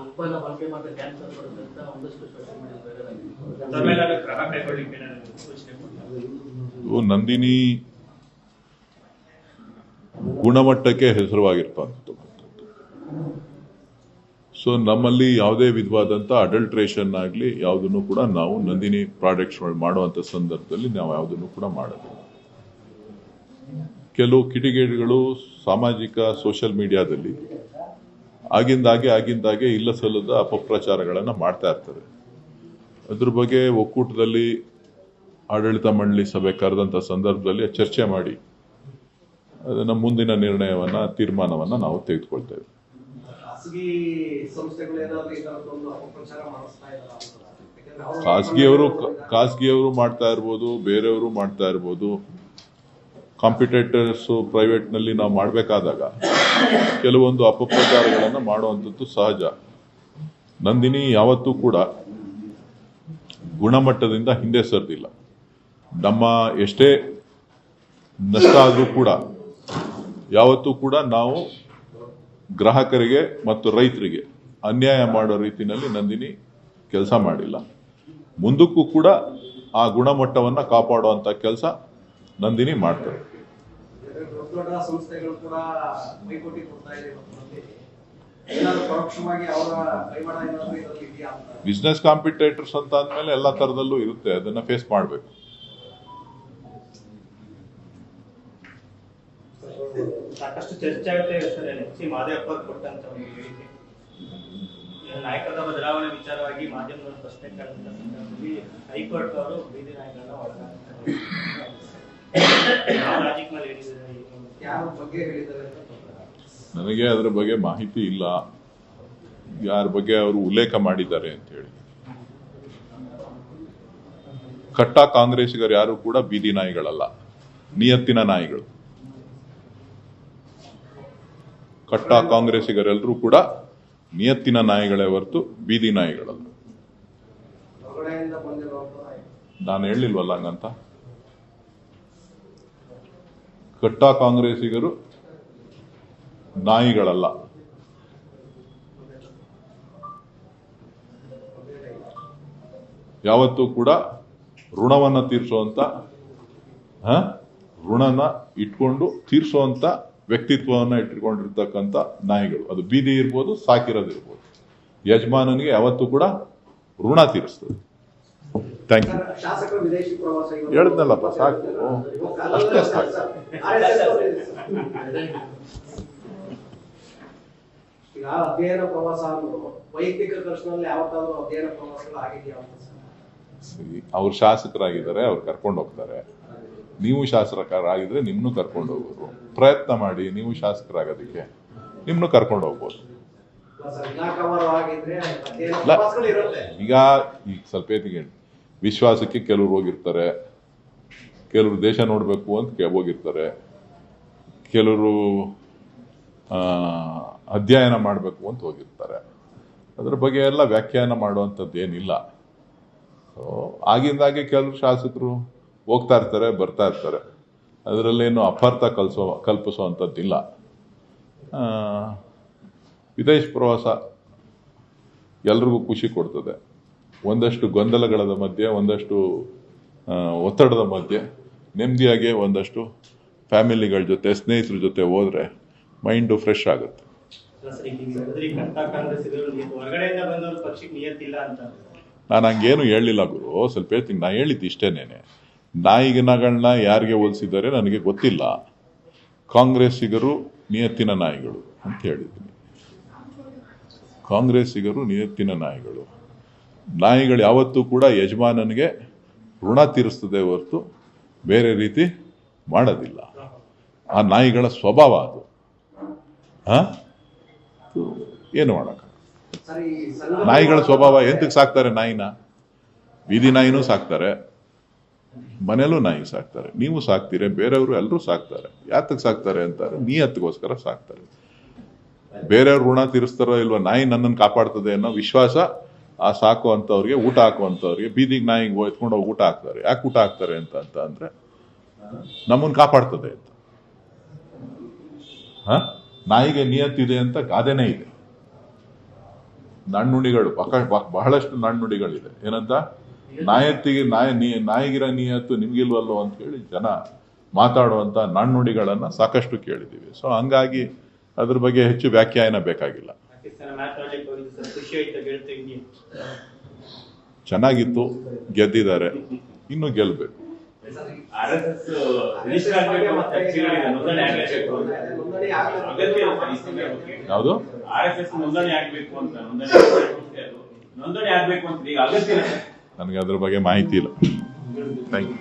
ಉತ್ಪನ್ನ ಬಳಕೆ ಮಾಡಿದ್ರೆ ಕ್ಯಾನ್ಸರ್ ಬರುತ್ತೆ ಅಂತ ಒಂದಷ್ಟು ಸೋಷಿಯಲ್ ಮೀಡಿಯಾ ನಂದಿನಿ ಗುಣಮಟ್ಟಕ್ಕೆ ಹೆಸರುವಾಗಿರ್ತಕ್ಕಂಥದ್ದು. ಸೊ ನಮ್ಮಲ್ಲಿ ಯಾವುದೇ ವಿಧವಾದಂಥ ಅಡಲ್ಟ್ರೇಷನ್ ಆಗಲಿ ಯಾವುದನ್ನು ಕೂಡ ನಾವು ನಂದಿನಿ ಪ್ರಾಡಕ್ಟ್ಸ್ ಮಾಡುವಂಥ ಸಂದರ್ಭದಲ್ಲಿ ನಾವು ಯಾವುದನ್ನು ಕೂಡ ಮಾಡೋದಿಲ್ಲ ಕೆಲವು ಕಿಡಿಗೇಡಿಗಳು ಸಾಮಾಜಿಕ ಸೋಷಿಯಲ್ ಮೀಡಿಯಾದಲ್ಲಿ ಆಗಿಂದಾಗೆ ಆಗಿಂದಾಗೆ ಇಲ್ಲ ಸಲ್ಲದ ಅಪಪ್ರಚಾರಗಳನ್ನು ಮಾಡ್ತಾ ಇರ್ತಾರೆ ಅದ್ರ ಬಗ್ಗೆ ಒಕ್ಕೂಟದಲ್ಲಿ ಆಡಳಿತ ಮಂಡಳಿ ಸಭೆ ಕರೆದಂಥ ಸಂದರ್ಭದಲ್ಲಿ ಚರ್ಚೆ ಮಾಡಿ ಅದನ್ನ ಮುಂದಿನ ನಿರ್ಣಯವನ್ನ ತೀರ್ಮಾನವನ್ನು ನಾವು ತೆಗೆದುಕೊಳ್ತೇವೆ. ಖಾಸಗಿಯವರು ಖಾಸಗಿಯವರು ಮಾಡ್ತಾ ಇರ್ಬೋದು ಬೇರೆಯವರು ಮಾಡ್ತಾ ಇರ್ಬೋದು. ಕಾಂಪಿಟೇಟರ್ಸು ಪ್ರೈವೇಟ್ನಲ್ಲಿ ನಾವು ಮಾಡಬೇಕಾದಾಗ ಕೆಲವೊಂದು ಅಪಪ್ರಚಾರಗಳನ್ನು ಮಾಡುವಂಥದ್ದು ಸಹಜ. ನಂದಿನಿ ಯಾವತ್ತೂ ಕೂಡ ಗುಣಮಟ್ಟದಿಂದ ಹಿಂದೆ ಸರಿದಿಲ್ಲ. ನಮ್ಮ ಎಷ್ಟೇ ನಷ್ಟ ಆದರೂ ಕೂಡ, ಯಾವತ್ತೂ ಕೂಡ ನಾವು ಗ್ರಾಹಕರಿಗೆ ಮತ್ತು ರೈತರಿಗೆ ಅನ್ಯಾಯ ಮಾಡೋ ರೀತಿಯಲ್ಲಿ ನಂದಿನಿ ಕೆಲಸ ಮಾಡಿಲ್ಲ. ಮುಂದಕ್ಕೂ ಕೂಡ ಆ ಗುಣಮಟ್ಟವನ್ನು ಕಾಪಾಡುವಂಥ ಕೆಲಸ ನಂದಿನಿ ಮಾಡ್ತಾರೆ ದೊಡ್ಡ ದೊಡ್ಡ ಸಂಸ್ಥೆಗಳು ಕೂಡ ಮೈಕೋಟಿ ಕೊಡ್ತಾ ಇದೆ ಇವತ್ತಿನಲ್ಲಿ. ಏನಾದ್ರು ಪರೋಕ್ಷವಾಗಿ ಅವರ ಕೈವಾಡ ಏನಾದ್ರು ಇದರಲ್ಲಿ ಇದೆಯಾ ಅಂತ. ಬಿಸ್ನೆಸ್ ಕಾಂಪಿಟೇಟರ್ಸ್ ಅಂತ ಅಂದಮೇಲೆ ಎಲ್ಲಾ ತರದಲ್ಲೂ ಇರುತ್ತೆ ಅದನ್ನ ಫೇಸ್ ಮಾಡಬೇಕು. ಸಾಕಷ್ಟು ಚರ್ಚೆ ಆಗುತ್ತೆ ಸರ್ ಸಿ ಮಾದೇವಪ್ಪ ಕೊಟ್ಟಂತ ಒಂದು ಹೇಳಿಕೆ. ಬದಲಾವಣೆ ವಿಚಾರವಾಗಿ ಮಾಧ್ಯಮದ ಪ್ರಶ್ನೆ ಸಂದರ್ಭದಲ್ಲಿ ಹೈಕೋರ್ಟ್ ಅವರು ಬೀದಿ ನಾಯಕರನ್ನ ಒಳಗಾಗ್ತಾರೆ. ಹೇಳಿದ್ದಾರೆ ನನಗೆ ಅದರ ಬಗ್ಗೆ ಮಾಹಿತಿ ಇಲ್ಲ. ಯಾರ ಬಗ್ಗೆ ಅವರು ಉಲ್ಲೇಖ ಮಾಡಿದ್ದಾರೆ ಅಂತ ಹೇಳಿ. ಕಟ್ಟ ಕಾಂಗ್ರೆಸ್ಸಿಗರು ಯಾರು ಕೂಡ ಬೀದಿ ನಾಯಿಗಳಲ್ಲ. ನಿಯತ್ತಿನ ನಾಯಿಗಳು. ಕಟ್ಟ ಕಾಂಗ್ರೆಸ್ಸಿಗರೆಲ್ಲರೂ ಕೂಡ ನಿಯತ್ತಿನ ನಾಯಿಗಳೇ ಹೊರತು ಬೀದಿ ನಾಯಿಗಳಲ್ಲ. ನಾನು ಹೇಳಿಲ್ವಲ್ಲ ಹಂಗಂತ? ಕಟ್ಟ ಕಾಂಗ್ರೆಸ್ಸಿಗರು ನಾಯಿಗಳಲ್ಲ. ಯಾವತ್ತೂ ಕೂಡ ಋಣವನ್ನು ತೀರಿಸುವಂತ? ಋಣನ ಇಟ್ಕೊಂಡು ತೀರಿಸುವಂತ ವ್ಯಕ್ತಿತ್ವವನ್ನು ಇಟ್ಕೊಂಡಿರ್ತಕ್ಕಂಥ ನಾಯಿಗಳು. ಅದು ಬೀದಿ ಇರ್ಬೋದು, ಸಾಕಿರೋದಿರ್ಬೋದು. ಯಜಮಾನನಿಗೆ ಯಾವತ್ತೂ ಕೂಡ ಋಣ ತೀರಿಸ್ತದೆ. ಥ್ಯಾಂಕ್ ಯು ಹೇಳ್ದ್ನಲ್ಲಪ್ಪ, ಸಾಕು. ಅಷ್ಟೇ ಸಾಕು. ಈಗ ಅಧ್ಯಯನ ಪ್ರವಾಸ ಅನ್ನೋದು ವೈಯಕ್ತಿಕ ಖರ್ಚಿನಲ್ಲಿ ಯಾವತ್ತಾದ್ರೂ ಅಧ್ಯಯನ ಪ್ರವಾಸಗಳು ಆಗಿದೆಯಾ ಅಂತ ಸರ್? ಅವ್ರು ಶಾಸಕರಾಗಿದ್ದಾರೆ ಅವ್ರು ಕರ್ಕೊಂಡು ಹೋಗ್ತಾರೆ. ನೀವು ಶಾಸಕರಾಗಿದ್ರೆ ನಿಮ್ಮನ್ನು ಕರ್ಕೊಂಡು ಹೋಗೋರು. ಪ್ರಯತ್ನ ಮಾಡಿ ನೀವು ಶಾಸಕರಾಗೋದಕ್ಕೆ ನಿಮ್ಮನ್ನು ಕರ್ಕೊಂಡು ಹೋಗ್ಬೋದು. ಈಗ ಈಗ ಸ್ವಲ್ಪ ಹೊತ್ತಿಗೆ ವಿಶ್ವಾಸಕ್ಕೆ ಕೆಲವರು ಹೋಗಿರ್ತಾರೆ, ಕೆಲವರು ದೇಶ ನೋಡಬೇಕು ಅಂತ ಹೋಗಿರ್ತಾರೆ, ಕೆಲವರು ಅಧ್ಯಯನ ಮಾಡಬೇಕು ಅಂತ ಹೋಗಿರ್ತಾರೆ. ಅದ್ರ ಬಗ್ಗೆ ಎಲ್ಲ ವ್ಯಾಖ್ಯಾನ ಮಾಡುವಂಥದ್ದು ಏನಿಲ್ಲ. ಸೊ ಆಗಿಂದಾಗೆ ಕೆಲವು ಶಾಸಕರು ಹೋಗ್ತಾ ಇರ್ತಾರೆ, ಬರ್ತಾ ಇರ್ತಾರೆ. ಅದರಲ್ಲೇನು ಅಪಾರ್ಥ ಕಲ್ಸೋ, ಕಲ್ಪಿಸುವಂಥದ್ದಿಲ್ಲ. ವಿದೇಶ ಪ್ರವಾಸ ಎಲ್ರಿಗೂ ಖುಷಿ ಕೊಡ್ತದೆ. ಒಂದಷ್ಟು ಗೊಂದಲಗಳ ಮಧ್ಯೆ ಒಂದಷ್ಟು ಒತ್ತಡದ ಮಧ್ಯೆ ನೆಮ್ಮದಿಯಾಗಿ ಒಂದಷ್ಟು ಫ್ಯಾಮಿಲಿಗಳ ಜೊತೆ ಸ್ನೇಹಿತರ ಜೊತೆ ಹೋದ್ರೆ ಮೈಂಡು ಫ್ರೆಶ್ ಆಗುತ್ತೆ. ನಾನು ಹಂಗೇನು ಹೇಳಿಲ್ಲ ಗುರು. ಸ್ವಲ್ಪ ಹೇಳ್ತೀನಿ. ನಾ ಹೇಳಿದ್ದು ಇಷ್ಟೇನೇನೆ. ನಾಯಿಗನಗಳನ್ನ ಯಾರಿಗೆ ಹೋಲಿಸಿದ್ದಾರೆ ನನಗೆ ಗೊತ್ತಿಲ್ಲ. ಕಾಂಗ್ರೆಸ್ಸಿಗರು ನಿಯತ್ತಿನ ನಾಯಿಗಳು ಅಂತ ಹೇಳಿದ್ದೀನಿ. ಕಾಂಗ್ರೆಸ್ಸಿಗರು ನಿಯತ್ತಿನ ನಾಯಿಗಳು. ನಾಯಿಗಳು ಯಾವತ್ತೂ ಕೂಡ ಯಜಮಾನನಿಗೆ ಋಣ ತೀರಿಸ್ತದೆ ಹೊರತು ಬೇರೆ ರೀತಿ ಮಾಡೋದಿಲ್ಲ. ಆ ನಾಯಿಗಳ ಸ್ವಭಾವ ಅದು. ಏನು ಮಾಡೋಕ್ಕ ನಾಯಿಗಳ ಸ್ವಭಾವ ಎಂತಕ್ಕೆ ಸಾಕ್ತಾರೆ ನಾಯಿನ? ಬೀದಿ ನಾಯಿನೂ ಸಾಕ್ತಾರೆ. ಮನೇಲೂ ನಾಯಿ ಸಾಕ್ತಾರೆ. ನೀವು ಸಾಕ್ತೀರಿ, ಬೇರೆಯವರು ಎಲ್ಲರೂ ಸಾಕ್ತಾರೆ. ಯಾತಕ್ಕೆ ಸಾಕ್ತಾರೆ ಅಂತಾರೆ? ನೀ ಹತ್ತಿಗೋಸ್ಕರ ಸಾಕ್ತಾರೆ. ಬೇರೆಯವ್ರು ಋಣ ತೀರಿಸ್ತಾರೋ ಇಲ್ವಾ, ನಾಯಿ ನನ್ನನ್ನು ಕಾಪಾಡ್ತದೆ ಅನ್ನೋ ವಿಶ್ವಾಸ ಆ ಸಾಕುವಂಥವ್ರಿಗೆ ಊಟ ಹಾಕುವಂಥವ್ರಿಗೆ ಬೀದಿಗೆ ನಾಯಿಗೆ ಎತ್ಕೊಂಡೋಗಿ ಊಟ ಹಾಕ್ತಾರೆ. ಯಾಕೆ ಊಟ ಹಾಕ್ತಾರೆ ಅಂತ ಅಂತ ಅಂದರೆ ನಮ್ಮನ್ನು ಕಾಪಾಡ್ತದೆ ಅಂತ. ಹಾಂ? ನಾಯಿಗೆ ನಿಯತ್ತಿದೆ ಅಂತ ಗಾದೆನೇ ಇದೆ. ನಣ್ಣುಡಿಗಳು ಬಹಳಷ್ಟು ನಣ್ಣುಡಿಗಳಿದೆ ಏನಂತ? ನಾಯತ್ತಿಗೆ ನಾಯ ನೀ ನಾಯಿಗಿರ ನಿಯತ್ತು ನಿಮ್ಗಿಲ್ವಲ್ಲೋ ಅಂತ ಹೇಳಿ ಜನ ಮಾತಾಡುವಂಥ ನಣ್ಣುಡಿಗಳನ್ನ ಸಾಕಷ್ಟು ಕೇಳಿದ್ದೀವಿ. ಸೊ ಹಂಗಾಗಿ ಅದ್ರ ಬಗ್ಗೆ ಹೆಚ್ಚು ವ್ಯಾಖ್ಯಾನ ಬೇಕಾಗಿಲ್ಲ. ಎಷ್ಟು ಜನ ಮಾತಾಡ್ಲಿಕ್ಕೆ ಹೋಗಿದ್ದು ಸರ್ ಖುಷಿ ಆಯ್ತಾ ಗೆಲ್ತೀವಿ ನೀವು. ಚೆನ್ನಾಗಿತ್ತು ಗೆದ್ದಿದ್ದಾರೆ ಇನ್ನು ಗೆಲ್ಬೇಕು. ಯಾವುದು? ನನಗೆ ಅದ್ರ ಬಗ್ಗೆ ಮಾಹಿತಿ ಇಲ್ಲ. Thank you